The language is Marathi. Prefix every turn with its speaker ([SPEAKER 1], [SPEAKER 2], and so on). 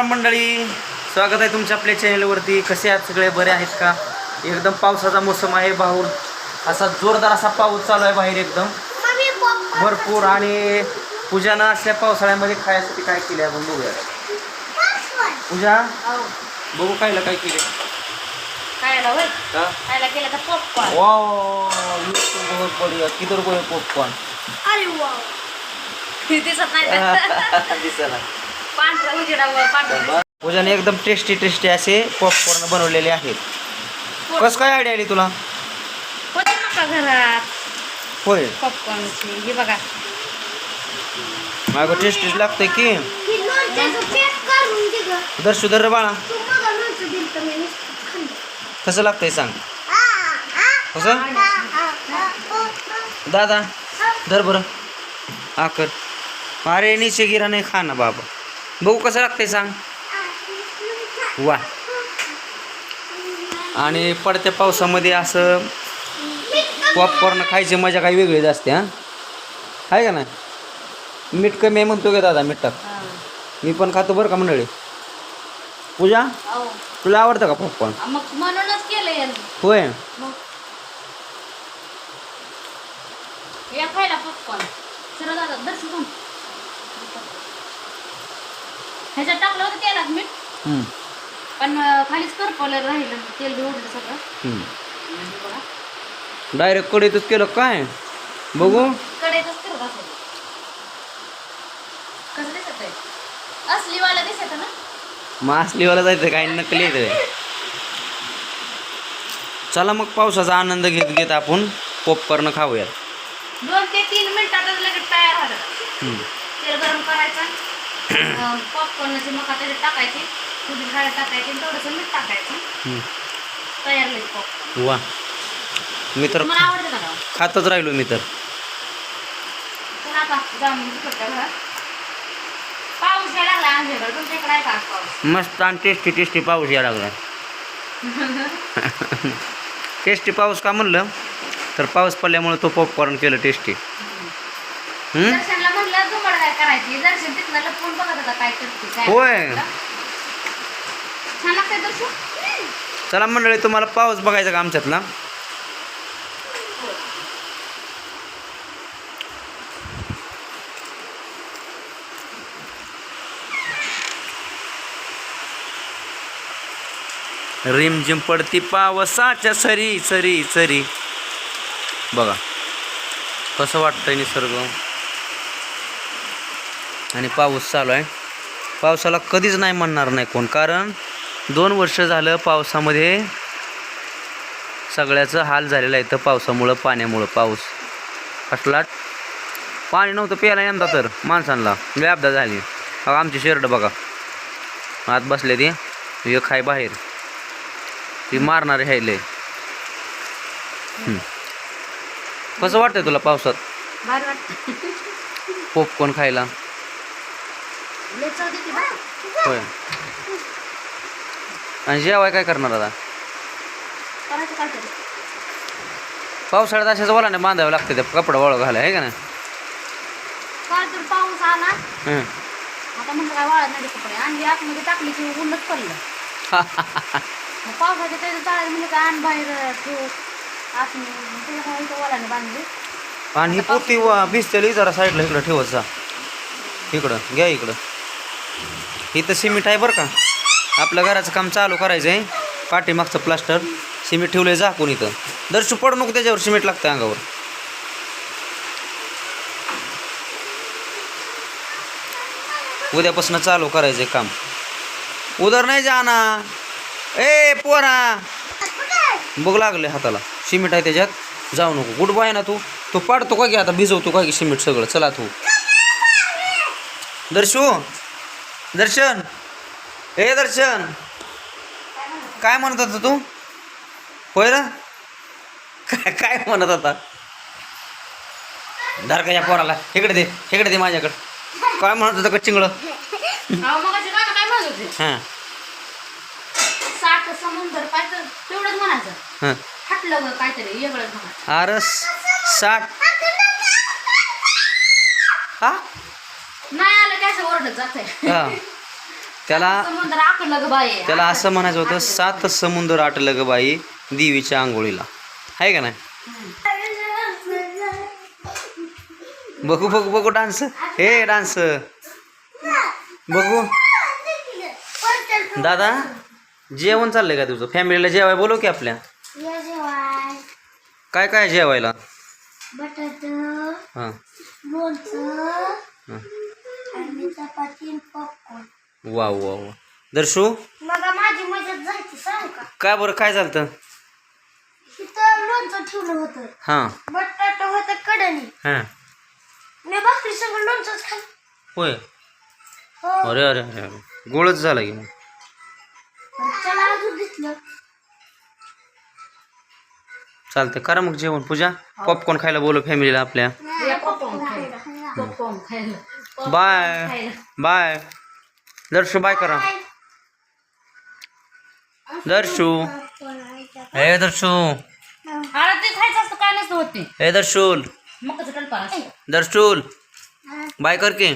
[SPEAKER 1] मंडळी स्वागत आहे तुमच्या आपल्या चॅनलवरती कसे आहात सगळे? बरे आहेत का? एकदम पावसाचा मोसम आहे बाहेर. असा जोरदार असा पाऊस चालू आहे बाहेर एकदम. भरपूर आणि पूजानं असल्या पावसाळ्यामध्ये खायसाठी काय केले आपण बघूया. पूजा बघू खायला काय केले हा
[SPEAKER 2] पॉपकॉर्न
[SPEAKER 1] किती रुपये पॉपकॉर्न
[SPEAKER 2] दिसत नाही. पांढरा उजेडावर पांढरा
[SPEAKER 1] पूजाने एकदम टेस्टी टेस्टी असे पॉपकॉर्न बनवलेले आहेत. कसं काय आयडिया आली तुला?
[SPEAKER 2] होते घरात?
[SPEAKER 1] होय.
[SPEAKER 2] पॉपकॉर्नची हे बघा.
[SPEAKER 1] टेस्टीच लागतंय की. दर्शू दर रे बाळा. कसं लागतंय सांग. कसं? दादा धर बरं. हा कर. अरे निशे गिरा नाही खा ना बाबा. बघू कसं लागतंय सांग. वा. आणि पडत्या पावसामध्ये असं पॉपकॉर्न खायची मजा काही वेगळीच असते हां? आहे का नाही? मीठ कमी आहे म्हणतो का दादा मीठ टाक मी पण खातो बरं का मंडळी? पूजा?
[SPEAKER 2] हो.
[SPEAKER 1] तुला आवडतं का पॉपकॉर्न
[SPEAKER 2] म्हणूनच केलं
[SPEAKER 1] होय.
[SPEAKER 2] खायला पॉपकॉर्न सरळ दादा दर्शन थांब. ह्याच्यात टाकलं होतं तेलात मीठ.
[SPEAKER 1] हम्म,
[SPEAKER 2] पण अं, खालीच करपवलं राहिलं. तेल बी उडलं सगळं.
[SPEAKER 1] हम्म.
[SPEAKER 2] आणि बघा.
[SPEAKER 1] डायरेक्ट कढईतच केलं काय? बघू.
[SPEAKER 2] कडेतच करत असेल कसं दिसत आहे? असलीवाला दिसत ना?
[SPEAKER 1] मासलीवाला जायचं काय नकली येतं चला मग पावसाचा आनंद घेत घेत आपण पॉपकॉर्न खाऊयात.
[SPEAKER 2] दोन ते तीन मिनिटातच लगेच तयार
[SPEAKER 1] हम्म.
[SPEAKER 2] तेल गरम करायचं. पॉपकॉर्नची मका त्याच्यात टाकायची थोडी हळद टाकायची आणि थोडंसं मीठ टाकायचं. तयार लगेच पॉपकॉर्न
[SPEAKER 1] वा. मी तर
[SPEAKER 2] आवडतं का
[SPEAKER 1] खातच राहिलो मी तर.
[SPEAKER 2] चला आता जाऊन तिकडच्या घरात पाऊस यायला लागला आमच्याकडे तुमच्या इकडे आहे का आज पाऊस?
[SPEAKER 1] मस्त आणि टेस्टी टेस्टी पाऊस यायला लागला. टेस्टी पाऊस का म्हणलं? तर पाऊस पडल्यामुळे तो पॉपकॉर्न केलं टेस्टी हम्म?
[SPEAKER 2] दर्शनला म्हणलं दुमड काय करायची? दर्शन तिथनं लपून बघत होता काय करते काय
[SPEAKER 1] होय.
[SPEAKER 2] करते. छान लागतंय दर्शन.
[SPEAKER 1] चला मंडळी तुम्हाला पाऊस बघायचा का आमच्यातला? रिमझिम पडती पावसाच्या सरी सरी सरी. बघा कसं वाटतंय निसर्ग. आणि पाऊस चालू आहे. पावसाला कधीच नाही म्हणणार नाही कोण. कारण दोन वर्ष झालं पावसामध्ये सगळ्याचं हाल झालेलं आहे. तर पावसामुळं पाण्यामुळं पाऊस कसला पाणी नव्हतं प्यायला यंदा तर माणसांना. लय अपघात झाली. बघा आमची शेरड बघा. आत बसले ती. एक खाय बाहेर. ती मारणारे हायले कसं वाटतंय तुला पावसात? पॉपकॉर्न खायला. होय. आणि जेवाय काय करणार आता? पावसाळ्यात अशाच वलाने बांधावं लागतं ते कपडा वळ घालाय आहे का
[SPEAKER 2] तर पाऊस आला.
[SPEAKER 1] हं.
[SPEAKER 2] आता म्हणलं काय वाळत नाही कपडे. आणि आतमध्ये टाकली की ऊनच पडलं. मग पावसाच्या त्याचं चाळायला म्हणजे काय आण बाहेर ठेवू. आत तुला काय इथं वालाने बांधली.
[SPEAKER 1] आणि ही पोती वा भिजतेली जरा साईडला इकडं ठेवत जा. इकडं घ्या इकडं. इथं सिमेंट आहे बरं का. आपलं घराचं काम चालू करायचं आहे पाठीमागचं प्लास्टर सिमेंट ठेवलंय झाकून इथं. दर्शू पडू नको त्याच्यावर सिमेंट लागतं अंगावर. उद्यापासून चालू करायचं काम. उदर नाही जाना. ए पोरा. बघ लागले हाताला. सिमेंट आहे त्याच्यात. जाऊ नको. गुड बाय ना तू. तू पाडतो का की आता भिजवतो का की सिमेंट सगळं? चला तू. दर्शू. दर्शन. ए दर्शन. काय म्हणत होता तू? होय ना? काय काय म्हणत होता? धर का या पोराला. इकडे दे इकडे दे माझ्याकडे. काय म्हणत होतं का चिंगळं? हां.
[SPEAKER 2] साठ समुंदर तेवढंच म्हणायचं.
[SPEAKER 1] हां.
[SPEAKER 2] हटलं काहीतरी वेगळंच म्हणायचं.
[SPEAKER 1] अरे साठ. हा?
[SPEAKER 2] नाही आलं की असं ओरडत जात
[SPEAKER 1] हा. त्याला
[SPEAKER 2] समुद्र आकडलं ग बाई.
[SPEAKER 1] त्याला असं म्हणायचं होतं सात समुद्र आटलं ग बाई देवीच्या आंघोळीला. आहे का नाही? बघू बघू बघू डान्स. हे डान्स. बघू. दादा जेवण चाललंय का तुझं? फॅमिलीला जेवाय बोलव की आपल्या. काय काय जेवायला?
[SPEAKER 3] बटाट
[SPEAKER 1] हां.
[SPEAKER 3] लोणचं
[SPEAKER 1] हां.
[SPEAKER 3] आणि चपाती पॉपकॉर्न
[SPEAKER 1] वा वा वा. दर्शू?
[SPEAKER 3] माझी मदत सांग का?
[SPEAKER 1] काय बरं? काय झालं
[SPEAKER 3] तिथं लोणचं ठेवलं होतं.
[SPEAKER 1] हां.
[SPEAKER 3] बटाट होतं कडणी
[SPEAKER 1] हां.
[SPEAKER 3] मी भाकरी सगळं लोणचंच खाल्लं.
[SPEAKER 1] होय?
[SPEAKER 3] हो.
[SPEAKER 1] अरे अरे अरे अरे. गोळच झाला की मग.
[SPEAKER 3] पण त्याला अजून दिसलं.
[SPEAKER 1] चालतं करा मग जेवण. पूजा पॉपकॉर्न खायला बोलव फॅमिलीला आपल्या.
[SPEAKER 2] पॉपकॉर्न खायला. पॉपकॉर्न खायला.
[SPEAKER 1] बाय. बाय. दर्शू बाय करा. दर्शू. हे दर्शू.
[SPEAKER 2] अरे ते खायचं असतं काय नसतं होत ते.
[SPEAKER 1] हे दर्शूल.
[SPEAKER 2] मग कसं टलपार
[SPEAKER 1] दर्शूल. बाय कर की.